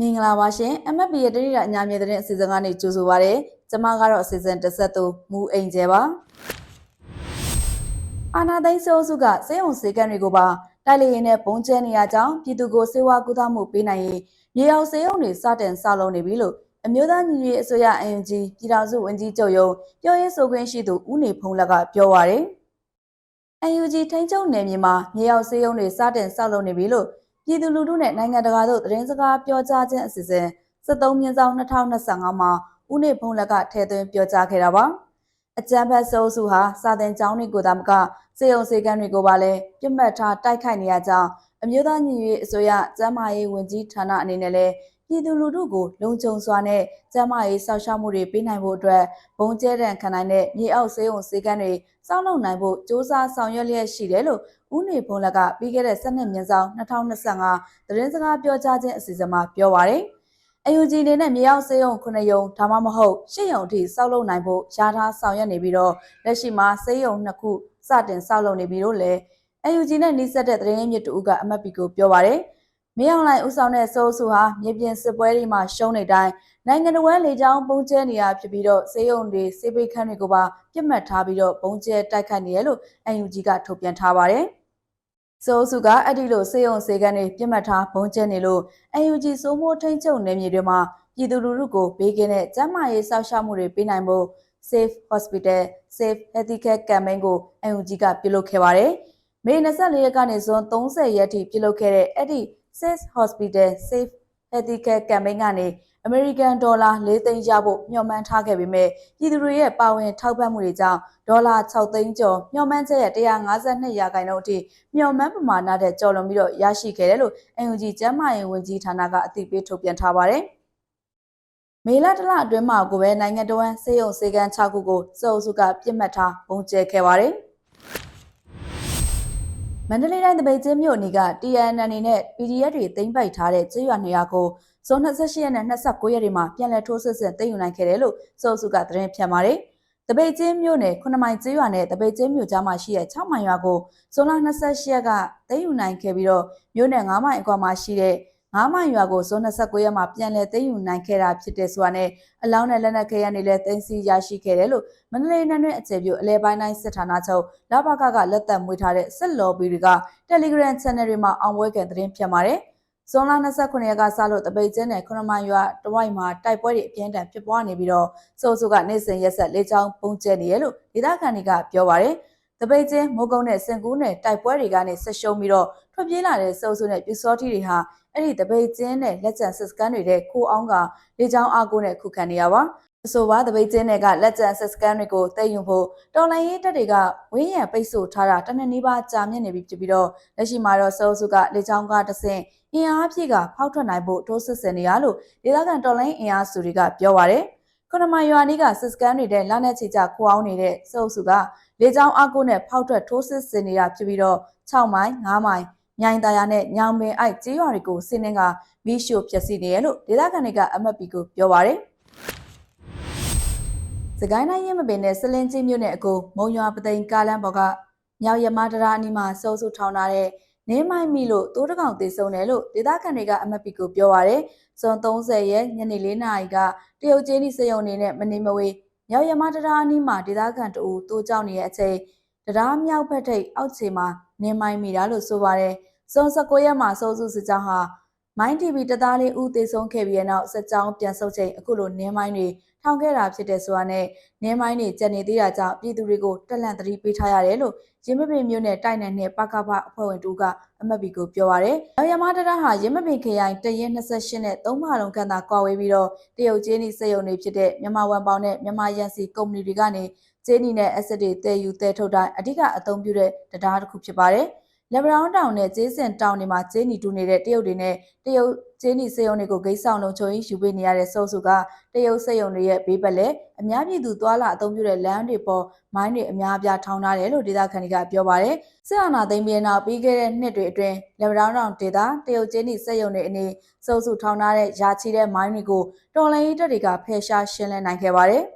မင်္ဂလာပါရှင် MFP ရဲ့တတိယအညာမြေတဲ့အစီအစဉ်ကနေကြိုဆိုပါရစေ။ကျွန်မကတော့အစီအစဉ်တစ်ဆက်သူမူအိမ်ကျဲပါ။အာနာသိန်းစိုးစုကစေယုံစေကန်းတွေကိုပါတိုက်လေရင်နဲ့ပုံကျဲနေရကြောင်းပြည်သူကိုစေဝါကူသားမှုပေးနိုင်ရေးမြေအောင်စေယုံတွေစတင်စလုံးနေပြီလို့အမျိုးသားညီညွတ်ရေးအစိုးရ ANG ပြည်ထောင်စုဝန်ကြီးချုပ်ရုံးပြောရေးဆိုခွင့်ရှိသူဦးနေဖုံးလက်ကပြောပါရယ်။ UNG ထိန်းချုပ်နယ်မြေမှာမြေအောင်စေယုံတွေစတင်စလုံးနေပြီလို့ ပြည်သူလူထုနဲ့နိုင်ငံတကာတို့သတင်းစကားပြောကြားခြင်းအစီအစဉ်73မြင်းဆောင်2025မှာဦးနေဖုံးလက်ကထည့်သွင်းပြောကြားခဲ့တာပါအကြံဖတ်စိုးစုဟာစာသင်ကျောင်းတွေကိုသာမကစေုံစေကန်းတွေကိုပါလည်းပြစ်မှတ်ထားတိုက်ခိုက်နေရကြောင်းအမျိုးသားညီညွတ်ရေးအစိုးရကျန်းမာရေးဝန်ကြီးဌာနအနေနဲ့လည်း ပြည်သူလူထုကိုလုံခြုံစွာနဲ့ကျန်းမာရေးစောင့်ရှောက်မှုတွေပေးနိုင်ဖို့အတွက်ဘုံကျဲတံခံနိုင်တဲ့မြေအောက်စေုံစေကန်းတွေစောင့်လုပ်နိုင်ဖို့စ조사ဆောင်ရွက်လျက်ရှိတယ်လို့ဦးနေဖုံးလက်ကပြီးခဲ့တဲ့12မြင်းဆောင်2025သတင်းစကားပြောကြားခြင်းအစီအစဉ်မှာပြောပါရယ်အယူဂျီနေနဲ့မြေရောက်စေယုံ9ရုံဒါမှမဟုတ်10ရုံအထိစောက်လုပ်နိုင်ဖို့ယာထားဆောင်ရွက်နေပြီးတော့လက်ရှိမှာစေယုံ2ခုစတင်စောက်လုပ်နေပြီလို့လည်းအယူဂျီနဲ့နှိစက်တဲ့သတင်းရင်းမြစ်တူကအမတ်ပီကိုပြောပါရယ် မင်းအောင်လှိုင်ဦးဆောင်တဲ့စိုးစုဟာမြေပြင်စစ်ပွဲတွေမှာရှုံးနေတိုင်းနိုင်ငံတော်ဝန်လေကြောင်းပုံကျဲနေရဖြစ်ပြီးတော့စေယုံတွေစေပိတ်ခန်းတွေကိုပါပြစ်မှတ်ထားပြီးတော့ပုံကျဲတိုက်ခတ်နေရလို့ UNG ကထုတ်ပြန်ထားပါတယ်။စိုးစုကအဲ့ဒီလိုစေယုံစေကန်းတွေပြစ်မှတ်ထားပုံကျဲနေလို့ UNG စိုးမိုးထိန်ချုပ်နေမြေတွေမှာပြည်သူလူထုကိုဘေးကင်းတဲ့ကျန်းမာရေးစောင့်ရှောက်မှုတွေပေးနိုင်ဖို့ Safe Hospital Safe Healthcare Campaign ကို UNG ကပြုလုပ်ခဲ့ပါတယ်။ မေ24ရက်ကနေဇွန်30ရက်ထိပြုလုပ်ခဲ့တဲ့အဲ့ဒီ Safe Hospital Safe Healthcare Campaign ကနေအမေရိကန်ဒေါ်လာ၄သိန်းရဖို့မျှော်မှန်းထားခဲ့ပေမဲ့ပြည်သူတွေရဲ့ပါဝင်ထောက်ပံ့မှုတွေကြောင့်ဒေါ်လာ6သိန်းကျော်မျှော်မှန်းချက်ရဲ့152ရာခိုင်နှုန်းအထိမျှော်မှန်းပမာဏတဲ့ကျော်လွန်ပြီးတော့ရရှိခဲ့တယ်လို့ NUG ကျန်းမာရေးဝန်ကြီးဌာနကအသိပေးထုတ်ပြန်ထားပါတယ်။မေလတလအတွင်းမှာကိုပဲနိုင်ငံတော်ဝန်စေယုံစေကန်း6ခုကိုစုံစုကပြစ်မှတ်ထားပုံကျဲခဲ့ပါတယ်။ မန္တလေးတိုင်းတပိတ်ချင်းမြို့အနီးက TNN အနေနဲ့ PDF တွေသိမ်းပိုက်ထားတဲ့ကျေးရွာနေရာကိုဇွန်28ရက်နဲ့29ရက်တွေမှာပြန်လည်ထိုးစစ်ဆင်သိမ်းယူနိုင်ခဲ့တယ်လို့စိုးစုကသတင်းဖြန့်ပါတယ်။တပိတ်ချင်းမြို့နယ်9မိုင်ကျေးရွာနဲ့တပိတ်ချင်းမြို့ကြားမှာရှိတဲ့6မိုင်ရွာကိုဇွန်လ28ရက်ကသိမ်းယူနိုင်ခဲ့ပြီးတော့မြို့နယ်9မိုင်အကွာမှာရှိတဲ့ 9မိုင်ရွာကိုဇွန်29ရက်မှာပြန်လည်သိမ်းယူနိုင်ခဲ့တာဖြစ်တဲ့ဆိုတာနဲ့အလောင်းနဲ့လက်နက်ခဲယမ်းတွေလည်းသိမ်းဆည်းရရှိခဲ့တယ်လို့မန္တလေးနယ်တွင်အခြေပြုအလဲပိုင်းတိုင်းစစ်ဌာနချုပ်လဘကကလက်သက်မွေးထားတဲ့စစ်လော်ဘီတွေက Telegram Channel တွေမှာအောင်ပွဲကသတင်းဖြန့်ပါတယ်။ဇွန်လ29ရက်ကစလို့တပိတ်ကျင်းနဲ့ခရမန်ရွာတဝိုက်မှာတိုက်ပွဲတွေအပြင်းထန်ဖြစ်ပွားနေပြီးတော့စိုးစုကနေစဉ်ရက်ဆက်လေးချောင်းပုံကျဲနေရလို့ဒေသခံတွေကပြောပါတယ်တပိတ်ချင်းမိုးကုန်းနဲ့စင်ကူးနဲ့တိုက်ပွဲတွေကနေဆက်ရှုံးပြီးတော့ထွက်ပြေးလာတဲ့စိုးစုနဲ့ပြူစောတိတွေဟာ အဲ့ဒီတပိတ်ချင်းနဲ့လက်ကျန်စစ်စကန်တွေတဲ့ခိုးအောင်ကလေချောင်းအားကိုနဲ့ခုခံနေရပါအဆိုပါတပိတ်ချင်းတွေကလက်ကျန်စစ်စကန်တွေကိုတည်ယူဖို့တော်လိုင်းရေးတပ်တွေကဝင်းရံပိတ်ဆို့ထားတာတနက်နေ့ပါကြာမြင့်နေပြီဖြစ်ပြီးတော့လက်ရှိမှာတော့စိုးစုကလေချောင်းကတဆင့်အင်အားပြည့်ကဖောက်ထွက်နိုင်ဖို့တိုးစစ်ဆင်နေရလို့ဒေသခံတော်လိုင်းအင်အားစုတွေကပြောပါရယ်ခုနမရွာနီးကစစ်စကန်တွေတဲ့လက်နက်ချီကြခိုးအောင်နေတဲ့စုပ်စုကလေကြောင်းအကုနဲ့ဖောက်ထွက်ထိုးစစ်ဆင်နေတာဖြစ်ပြီးတော့6မိုင်9မိုင် မြိုင်တရားနဲ့ညောင်ပင်အိုက်ကျေးရွာတွေကိုစင်းနှင်းကမီးရှို့ဖျက်ဆီးနေရလို့ဒေသခံတွေကအမတ်ပီကိုပြောပါရယ်စကိုင်းတိုင်းရင်းမပင်နဲ့စလင်းချင်းမြို့နယ်အကူမုံရွာပသိမ်ကားလမ်းပေါ်ကမြောက်ရမတရာအနီးမှာစိုးစုထောင်ထားတဲ့နင်းမိုက်မိလို့တိုးတကောင်သေဆုံးတယ်လို့ဒေသခံတွေကအမတ်ပီကိုပြောပါရယ်ဇွန်30ရက်ညနေ4နာရီကတရုတ်ကျင်းဒီစရုံနေနဲ့မနေမဝေးမြောက်ရမတရာအနီးမှာဒေသခံတအူတိုးကြောက်နေတဲ့အချိန် တရားမြောက်ဖက်ထိပ်အောက်ခြေမှာနင်းမိုက်မိတာလို့ဆိုပါရယ်ဇွန်19ရက်မှာစိုးစုစစ်ကြောင်းဟာ မိုင်း TV တသားလေးဦးသေဆုံးခဲ့ပြီးတဲ့နောက်စစ်ကြောင်းပြန်ဆုတ်ချိန်အခုလိုနင်းမိုင်းတွေထောင်ခဲ့တာဖြစ်တဲ့ဆိုတာနဲ့နင်းမိုင်းတွေကျန်နေသေးတာကြောင့်ပြည်သူတွေကိုတက်လန့်သတိပေးထားရတယ်လို့ရင်းမပင်မြို့နယ်တိုက်နယ်နဲ့ပကဖအဖွဲ့ဝင်တူကအမတ်ဘီကိုပြောပါရယ်။ရမတရဟာရင်းမပင်ခရိုင်တရင်28နဲ့3မှလုံးခန့်သာကွာဝေးပြီးတော့တရုတ်ကျင်းဤစက်ရုံတွေဖြစ်တဲ့မြန်မာဝန်ပေါင်းနဲ့မြန်မာရန်စီကုမ္ပဏီတွေကနေကျင်းဤနဲ့ asset တွေတည်ယူတည်ထုတ်တိုင်းအဓိကအသုံးပြုတဲ့တရားတစ်ခုဖြစ်ပါတယ်။ လက်ဗရောင်းတောင်နဲ့ကျေးစင်တောင်တွေမှာကျေးနီတူနေတဲ့တရုတ်တွေနဲ့တရုတ်ကျေးနီစေယုံတွေကိုဂိတ်ဆောင်လုံးချုံယူပေးနေရတဲ့စိုးစုကတရုတ်စေယုံတွေရဲ့ဘေးပတ်လက်အများပြည်သူသွာလာအသုံးပြုတဲ့လမ်းတွေပေါ်မိုင်းတွေအများအပြားထောင်းထားတယ်လို့ဒေသခံတွေကပြောပါတယ်။စစ်အာဏာသိမ်းပြီးနောက်ပြီးခဲ့တဲ့နှစ်တွေအတွင်းလက်ဗရောင်းတောင်ဒေသတရုတ်ကျေးနီစေယုံတွေအနေစိုးစုထောင်းထားတဲ့ယာချီတဲ့မိုင်းတွေကိုတော်လိုင်းတပ်တွေကဖယ်ရှားရှင်းလင်းနိုင်ခဲ့ပါတယ်။